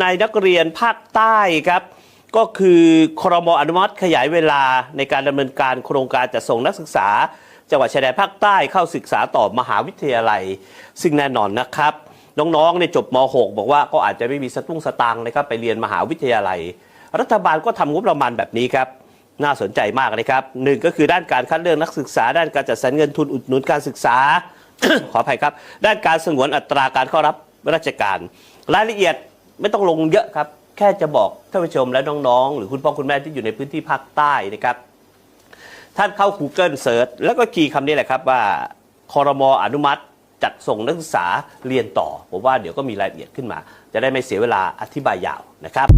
ในนักเรียนภาคใต้ครับ ก็คือครมอนุมัติขยายเวลาในการดำเนินการโครงการจัดส่งนักศึกษา จังหวัดชายแดนภาคใต้เข้าศึกษาต่อมหาวิทยาลัย ซึ่งแน่นอนนะครับ น้องๆเนี่ยจบม .6 บอกว่าก็อาจจะไม่มีสตุ้งสตางค์นะครับไปเรียนมหาวิทยาลัย รัฐบาลก็ทำงบประมาณแบบนี้ครับ น่าสนใจมากเลยครับหนึ่งก็คือด้านการคัดเลือกนักศึกษา ด้านการจัดสรรเงินทุนอุดหนุนการศึกษา ขออภัยครับ ด้านการสงวนอัตราการเข้ารับราชการ รายละเอียด ไม่ต้องลงเยอะครับ แค่จะบอกท่านผู้ชมและน้องๆ หรือคุณพ่อคุณแม่ที่อยู่ในพื้นที่ภาคใต้นะครับ ท่านเข้า Google Search แล้วก็คีย์คำนี้แหละครับว่าคอรมออนุมัติจัดส่งนักศึกษาเรียนต่อ ผมว่าเดี๋ยวก็มีรายละเอียดขึ้นมา จะได้ไม่เสียเวลาอธิบายยาวนะครับ